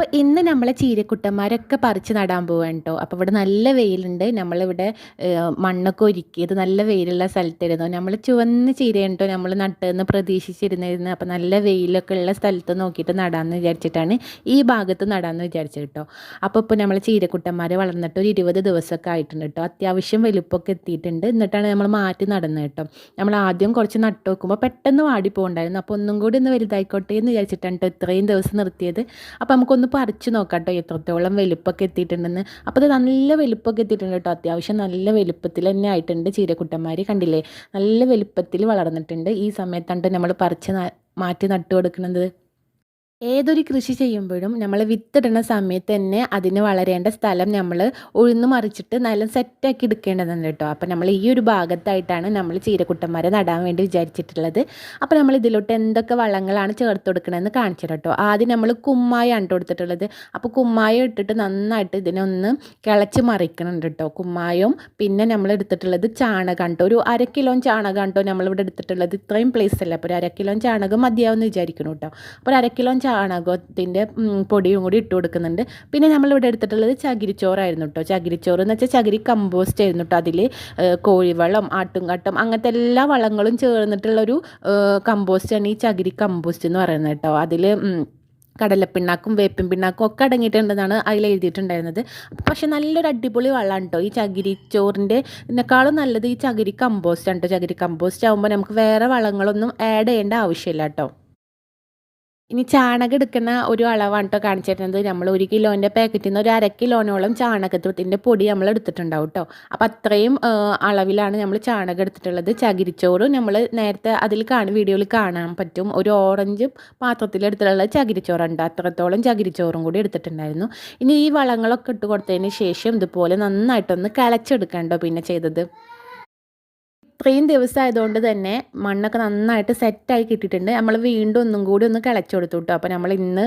അപ്പോൾ ഇന്ന് നമ്മളെ ചീരക്കുട്ടന്മാരൊക്കെ പറിച്ച് നടാൻ പോവാണ് കേട്ടോ അപ്പോൾ ഇവിടെ നല്ല വെയിലുണ്ട്. നമ്മളിവിടെ മണ്ണൊക്കെ ഒരുക്കിയത് നല്ല വെയിലുള്ള സ്ഥലത്തിരുന്നു നമ്മൾ ചുവന്ന ചീരയാണ് കേട്ടോ നമ്മൾ നട്ടെന്ന് പ്രതീക്ഷിച്ചിരുന്നിരുന്നു അപ്പോൾ നല്ല വെയിലൊക്കെ ഉള്ള സ്ഥലത്ത് നോക്കിയിട്ട് നടാമെന്ന് വിചാരിച്ചിട്ടാണ് ഈ ഭാഗത്ത് നടാമെന്ന് വിചാരിച്ചത് കേട്ടോ അപ്പോൾ ഇപ്പോൾ നമ്മൾ ചീരക്കുട്ടന്മാർ വളർന്നിട്ട് ഒരു ഇരുപത് ദിവസമൊക്കെ ആയിട്ടുണ്ട് കേട്ടോ അത്യാവശ്യം വലുപ്പൊക്കെ എത്തിയിട്ടുണ്ട്. എന്നിട്ടാണ് നമ്മൾ മാറ്റി നടന്നത് കേട്ടോ നമ്മൾ ആദ്യം കുറച്ച് നട്ട് വെക്കുമ്പോൾ പെട്ടെന്ന് വാടി പോകണ്ടായിരുന്നു. അപ്പോൾ ഒന്നും കൂടി ഒന്ന് വലുതായിക്കോട്ടെ എന്ന് വിചാരിച്ചിട്ടാണ് കേട്ടോ ഇത്രയും ദിവസം നിർത്തിയത്. അപ്പോൾ നമുക്കൊന്ന് പറിച്ച് നോക്കാം കേട്ടോ എത്രത്തോളം വലുപ്പമൊക്കെ എത്തിയിട്ടുണ്ടെന്ന്. അപ്പോൾ അത് നല്ല വലുപ്പമൊക്കെ എത്തിയിട്ടുണ്ട് കേട്ടോ. അത്യാവശ്യം നല്ല വലുപ്പത്തിൽ തന്നെ ആയിട്ടുണ്ട് ചീരക്കുട്ടന്മാർ കണ്ടില്ലേ? നല്ല വലുപ്പത്തിൽ വളർന്നിട്ടുണ്ട്. ഈ സമയത്താണ് നമ്മൾ പറിച്ച് മാറ്റി നട്ടു കൊടുക്കുന്നത് ഏതൊരു കൃഷി ചെയ്യുമ്പോഴും നമ്മൾ വിത്തിടുന്ന സമയത്ത് തന്നെ അതിന് വളരേണ്ട സ്ഥലം നമ്മൾ ഉഴുന്ന് മറിച്ചിട്ട് നല്ല സെറ്റാക്കി എടുക്കേണ്ടതുണ്ട് കേട്ടോ. അപ്പോൾ നമ്മൾ ഈ ഒരു ഭാഗത്തായിട്ടാണ് നമ്മൾ ചീരക്കുട്ടന്മാരെ നടാൻ വേണ്ടി വിചാരിച്ചിട്ടുള്ളത്. അപ്പോൾ നമ്മൾ ഇതിലോട്ട് എന്തൊക്കെ വളങ്ങളാണ് ചേർത്ത് കൊടുക്കണമെന്ന് കാണിച്ചു കേട്ടോ. ആദ്യം നമ്മൾ കുമ്മായാണ് കൊടുത്തിട്ടുള്ളത്. അപ്പോൾ കുമ്മായം ഇട്ടിട്ട് നന്നായിട്ട് ഇതിനൊന്ന് കിളച്ച് മറിക്കണുണ്ട് കേട്ടോ. കുമ്മായവും പിന്നെ നമ്മൾ എടുത്തിട്ടുള്ളത് ചാണകം കേട്ടോ. ഒരു അര കിലോ ചാണകം കേട്ടോ നമ്മളിവിടെ എടുത്തിട്ടുള്ളത്. ഇത്രയും പ്ലേസ് അല്ല? അപ്പോൾ ഒരു അര കിലോ ചാണകം മതിയാവുമെന്ന് വിചാരിക്കണം കേട്ടോ. അപ്പോൾ ഒരു അര കിലോ ചാണകത്തിന്റെ പൊടിയും കൂടി ഇട്ട് കൊടുക്കുന്നുണ്ട്. പിന്നെ നമ്മളിവിടെ എടുത്തിട്ടുള്ളത് ചകിരിച്ചോറായിരുന്നു കേട്ടോ ചകിരിച്ചോറ് എന്ന് വെച്ചാൽ ചകിരി കമ്പോസ്റ്റ് ആയിരുന്നു കേട്ടോ അതിൽ കോഴിവളം ആട്ടുംകാട്ടം അങ്ങനത്തെ എല്ലാ വളങ്ങളും ചേർന്നിട്ടുള്ളൊരു കമ്പോസ്റ്റാണ് ഈ ചകിരി കമ്പോസ്റ്റ് എന്ന് പറയുന്നത് കേട്ടോ അതിൽ കടലപ്പിണ്ണാക്കും വേപ്പിൻ പിണ്ണാക്കും ഒക്കെ അടങ്ങിയിട്ടുണ്ടെന്നാണ് അതിൽ എഴുതിയിട്ടുണ്ടായിരുന്നത്. പക്ഷെ നല്ലൊരു അടിപൊളി വളമാണ് കേട്ടോ ഈ ചകിരി ഇതിനേക്കാളും നല്ലത് ഈ ചകിരി കമ്പോസ്റ്റ് ആണ് കേട്ടോ ചകിരി കമ്പോസ്റ്റ് ആകുമ്പോൾ നമുക്ക് വേറെ വളങ്ങളൊന്നും ആഡ് ചെയ്യേണ്ട ആവശ്യമില്ല കേട്ടോ ഇനി ചാണകം എടുക്കുന്ന ഒരു അളവാണ് കേട്ടോ കാണിച്ചിരുന്നത്. നമ്മൾ ഒരു കിലോന്റെ പാക്കറ്റിൽ നിന്ന് ഒരു അര കിലോനോളം ചാണകത്തിന്റെ പൊടി നമ്മൾ എടുത്തിട്ടുണ്ടാവും കേട്ടോ അപ്പം അത്രയും അളവിലാണ് നമ്മൾ ചാണകം എടുത്തിട്ടുള്ളത്. ചകിരിച്ചോറ് നമ്മൾ നേരത്തെ അതിൽ കാണും വീഡിയോയിൽ കാണാൻ പറ്റും. ഒരു ഓറഞ്ച് പാത്രത്തിൽ എടുത്തിട്ടുള്ള ചകിരിച്ചോറുണ്ട് അത്രത്തോളം ചകിരിച്ചോറും കൂടി എടുത്തിട്ടുണ്ടായിരുന്നു. ഇനി ഈ വളങ്ങളൊക്കെ ഇട്ട് കൊടുത്തതിന് ശേഷം ഇതുപോലെ നന്നായിട്ടൊന്ന് കിളച്ചെടുക്കണ്ടോ പിന്നെ ചെയ്തത്. ഇത്രയും ദിവസമായതുകൊണ്ട് തന്നെ മണ്ണൊക്കെ നന്നായിട്ട് സെറ്റായി കിട്ടിയിട്ടുണ്ട്. നമ്മൾ വീണ്ടും ഒന്നും കൂടി ഒന്ന് കിളച്ചു കൊടുത്തു കേട്ടോ അപ്പോൾ നമ്മൾ ഇന്ന്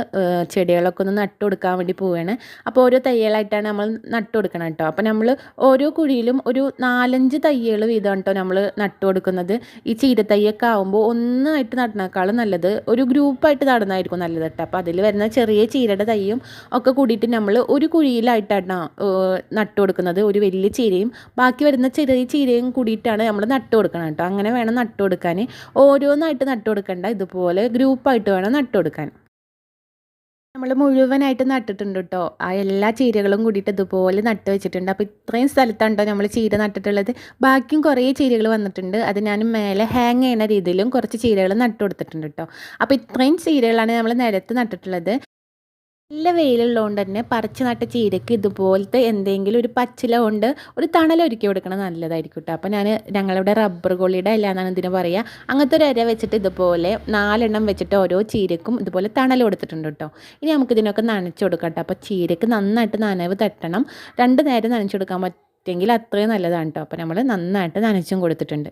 ചെടികളൊക്കെ ഒന്ന് നട്ടു കൊടുക്കാൻ വേണ്ടി പോവുകയാണ് അപ്പോൾ ഓരോ തയ്യലായിട്ടാണ് നമ്മൾ നട്ടു കൊടുക്കണം കേട്ടോ അപ്പോൾ നമ്മൾ ഓരോ കുഴിയിലും ഒരു നാലഞ്ച് തയ്യൽ വീതം കേട്ടോ നമ്മൾ നട്ടു കൊടുക്കുന്നത്. ഈ ചീരത്തയ്യൊക്കെ ആകുമ്പോൾ ഒന്നായിട്ട് നടന്നേക്കാളും നല്ലത് ഒരു ഗ്രൂപ്പായിട്ട് നടന്നായിരിക്കും നല്ലത് കേട്ടോ അപ്പോൾ അതിൽ വരുന്ന ചെറിയ ചീരയുടെ തയ്യും ഒക്കെ കൂടിയിട്ട് നമ്മൾ ഒരു കുഴിയിലായിട്ടാണ് നട്ടു കൊടുക്കുന്നത്. ഒരു വലിയ ചീരയും ബാക്കി വരുന്ന ചെറിയ ചീരയും കൂടിയിട്ടാണ് നമ്മൾ നട്ട് കൊടുക്കണം കേട്ടോ. അങ്ങനെ വേണം നട്ട് കൊടുക്കാൻ ഓരോന്നായിട്ട് നട്ട് കൊടുക്കണ്ട ഇതുപോലെ ഗ്രൂപ്പായിട്ട് വേണം നട്ട് കൊടുക്കാൻ നമ്മൾ മുഴുവനായിട്ട് നട്ടിട്ടുണ്ട് കേട്ടോ. ആ എല്ലാ ചീരകളും കൂടിയിട്ട് ഇതുപോലെ നട്ട് വെച്ചിട്ടുണ്ട്. അപ്പോൾ ഇത്രയും സ്ഥലത്താണ് നമ്മൾ ചീര നട്ടിട്ടുള്ളത്? ബാക്കിയും കുറേ ചീരകൾ വന്നിട്ടുണ്ട്. അത് ഞാൻ മേലെ ഹാങ് ചെയ്യുന്ന രീതിയിലും കുറച്ച് ചീരകൾ നട്ട് കൊടുത്തിട്ടുണ്ട് കേട്ടോ. അപ്പോൾ ഇത്രയും ചീരകളാണ് നമ്മൾ നിരത്ത് നട്ടിട്ടുള്ളത്. നല്ല വെയിലുള്ളതുകൊണ്ട് തന്നെ പറിച്ച് നട്ട ചീരക്ക് ഇതുപോലത്തെ എന്തെങ്കിലും ഒരു പച്ചില കൊണ്ട് ഒരു തണലൊരുക്കി കൊടുക്കണം നല്ലതായിരിക്കും കേട്ടോ. അപ്പോൾ ഞാൻ ഞങ്ങളുടെ റബ്ബർ കൊള്ളിയുടെ അല്ല എന്നാണ് ഇതിന് പറയുക അങ്ങനത്തെ ഒരു അര വെച്ചിട്ട് ഇതുപോലെ നാലെണ്ണം വെച്ചിട്ട് ഓരോ ചീരക്കും ഇതുപോലെ തണൽ കൊടുത്തിട്ടുണ്ട് കേട്ടോ. ഇനി നമുക്ക് ഇതിനൊക്കെ നനച്ചു കൊടുക്കാം കേട്ടോ. അപ്പോൾ ചീരക്ക് നന്നായിട്ട് നനവ് തട്ടണം. രണ്ട് നേരം നനച്ചു കൊടുക്കാൻ പറ്റുമെങ്കിൽ അത്രയും നല്ലതാണ് കേട്ടോ. അപ്പോൾ നമ്മൾ നന്നായിട്ട് നനച്ചും കൊടുത്തിട്ടുണ്ട്.